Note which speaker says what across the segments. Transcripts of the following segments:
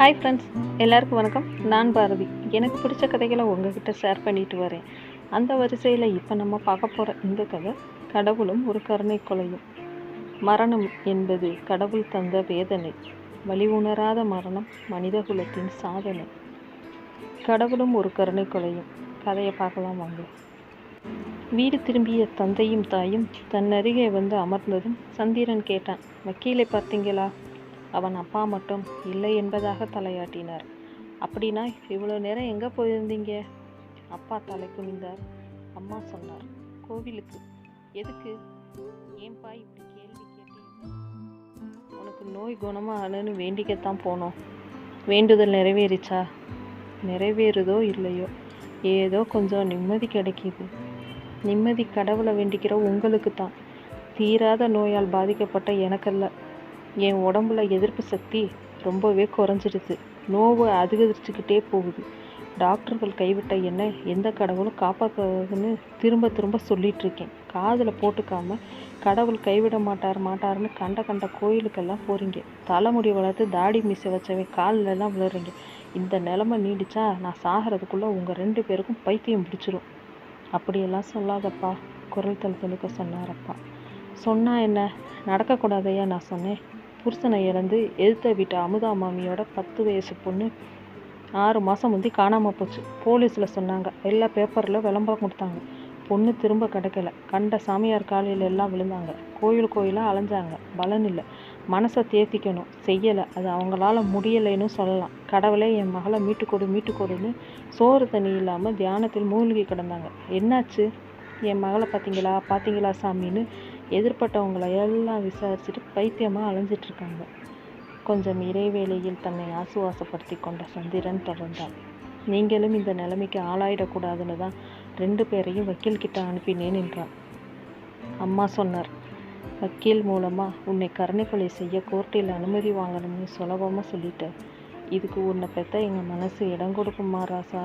Speaker 1: Hi friends எல்லாருக்கும் வணக்கம். நான் பாரதி. எனக்கு பிடிச்ச கதைகளை உங்ககிட்ட ஷேர் பண்ணிட்டு வரேன். அந்த வரிசையில் இப்போ நம்ம பார்க்க போகிற இந்த கதை கடவுளும் ஒரு கருணை கொலையும். மரணம் என்பது கடவுள் தந்த வேதனை வழி உணராத மரணம் மனிதகுலத்தின் சாதனை. கடவுளும் ஒரு கருணை கொலையும். கதையை பார்க்கலாம் வாங்க. வீடு திரும்பிய தந்தையும் தாயும் தன் அருகே வந்து அமர்ந்ததும் சந்திரன் கேட்டான் வக்கீலை பார்த்தீங்களா? அவன் அப்பா மட்டும் இல்லை என்பதாக தலையாட்டினார். அப்படின்னா இவ்வளோ நேரம் எங்கே போயிருந்தீங்க? அப்பா தலை குனிந்தார். அம்மா சொன்னார் கோவிலுக்கு. எதுக்கு? ஏன்பா இப்படி கேள்வி கேட்டீங்க? உனக்கு நோய் குணமாகலன்னு வேண்டிக்கத்தான் போனோம். வேண்டுதல் நிறைவேறிச்சா? நிறைவேறுதோ இல்லையோ? ஏதோ கொஞ்சம் நிம்மதி கிடைக்கிது. நிம்மதி கடவுளை வேண்டிக்கிற உங்களுக்கு தான் தீராத நோயால் பாதிக்கப்பட்ட எனக்கல்ல. என் உடம்புல எதிர்ப்பு சக்தி ரொம்பவே குறைஞ்சிடுது நோவு அதிகரிச்சுக்கிட்டே போகுது. டாக்டர்கள் கைவிட்ட என்ன எந்த கடவுளும் காப்பாற்றுன்னு திரும்ப திரும்ப சொல்லிகிட்ருக்கேன் காதில் போட்டுக்காமல் கடவுள் கைவிட மாட்டார் மாட்டாருன்னு கண்ட கண்ட கோயிலுக்கெல்லாம் போகிறீங்க தலைமுடி வளர்த்து தாடி மீசை வச்சவன் காலிலெல்லாம் விழுறீங்க. இந்த நிலமை நீடிச்சா நான் சாகிறதுக்குள்ளே உங்கள் ரெண்டு பேருக்கும் பைத்தியம் பிடிச்சிரும். அப்படியெல்லாம் சொல்லாதப்பா குரல் தழுத்தலுக்க சொன்னாரப்பா. சொன்னால் என்ன? நடக்கக்கூடாதையா நான் சொன்னேன். புருஷனை இழந்து எதிர்த்த வீட்டு அமுதா மாமியோட பத்து வயசு பொண்ணு ஆறு மாதம் முந்தி காணாமல் போச்சு. போலீஸில் சொன்னாங்க. எல்லா பேப்பரில் விளம்பரம் கொடுத்தாங்க. பொண்ணு திரும்ப கிடைக்கல. கண்ட சாமியார் காலையில் எல்லாம் விழுந்தாங்க. கோயில் கோயிலாக அலைஞ்சாங்க. பலன் இல்லை. மனசை தேத்திக்கணும். செய்யலை. அது அவங்களால முடியலைன்னு சொல்லலாம். கடவுளே என் மகளை மீட்டு கொடு மீட்டு கொடுன்னு சோறு தண்ணி இல்லாமல் தியானத்தில் மூழ்கி கிடந்தாங்க. என்னாச்சு? என் மகளை பார்த்தீங்களா? பார்த்தீங்களா சாமின்னு எதிர்பட்டவங்களை எல்லாம் விசாரிச்சுட்டு பைத்தியமாக அலைஞ்சிட்ருக்காங்க கொஞ்சம் இறைவேளையில் தன்னை ஆசுவாசப்படுத்தி கொண்ட சந்திரன் தொடர்ந்தார். நீங்களும் இந்த நிலைமைக்கு ஆளாயிடக்கூடாதுன்னு தான் ரெண்டு பேரையும் வக்கீல் கிட்ட அனுப்பினேன் என்றான். அம்மா சொன்னார் வக்கீல் மூலமாக உன்னை கருணை கொலை செய்ய கோர்ட்டில் அனுமதி வாங்கணும்னு சுலபமாக சொல்லிட்டேன். இதுக்கு உன்னை பெற்ற எங்கள் மனசு இடம் கொடுக்குமா ராசா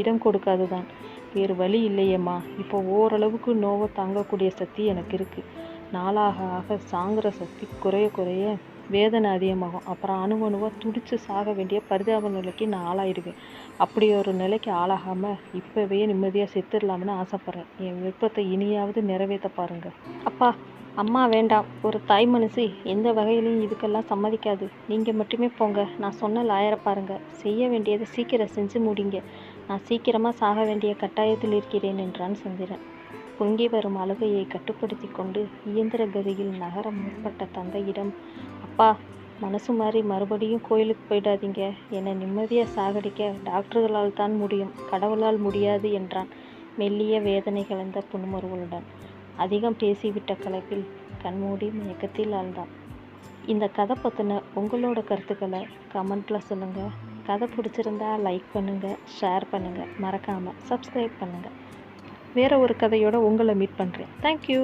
Speaker 1: இடம் கொடுக்காது தான் வேறு வழி இல்லையேம்மா. இப்போ ஓரளவுக்கு நோவை தாங்கக்கூடிய சக்தி எனக்கு இருக்குது நாளாக ஆக சாங்குற சக்தி குறைய குறைய வேதனை அதிகமாகும். அப்புறம் அணு அணுவாக சாக வேண்டிய பரிதாப நிலைக்கு நான் ஆளாயிடுவேன். அப்படி ஒரு நிலைக்கு ஆளாகாமல் இப்போவே நிம்மதியாக செத்துடலாம்னு ஆசைப்பட்றேன். என் விருப்பத்தை இனியாவது நிறைவேற்ற பாருங்கள் அப்பா அம்மா வேண்டாம். ஒரு தாய் மனசு எந்த வகையிலையும் இதுக்கெல்லாம் சம்மதிக்காது. நீங்கள் மட்டுமே போங்க. நான் சொன்ன லாயரை பாருங்கள் செய்ய வேண்டியதை சீக்கிரம் செஞ்சு முடிங்க. நான் சீக்கிரமாக சாக வேண்டிய கட்டாயத்தில் இருக்கிறேன் என்றான் சந்திரன் பொங்கி வரும் அழுகையை கட்டுப்படுத்தி கொண்டு இயந்திர கதியில் நகர முற்பட்ட தந்தையிடம் அப்பா மனசு மாறி மறுபடியும் கோயிலுக்கு போயிடாதீங்க. என்னை நிம்மதியாக சாகடிக்க டாக்டர்களால் தான் முடியும். கடவுளால் முடியாது என்றான் மெல்லிய வேதனை கலந்த புன்முறுவலுடன். அதிகம் பேசிவிட்ட கலப்பில் கண்மூடி மயக்கத்தில் ஆழ்ந்தான். இந்த கதை பற்றின உங்களோட கருத்துக்களை கமெண்ட்டில் சொல்லுங்கள் கதை பிடிச்சிருந்தா லைக் பண்ணுங்கள் ஷேர் பண்ணுங்கள் மறக்காமல் சப்ஸ்கிரைப் பண்ணுங்கள் வேறு ஒரு கதையோடு உங்களை மீட் பண்ணுறேன் தேங்க்யூ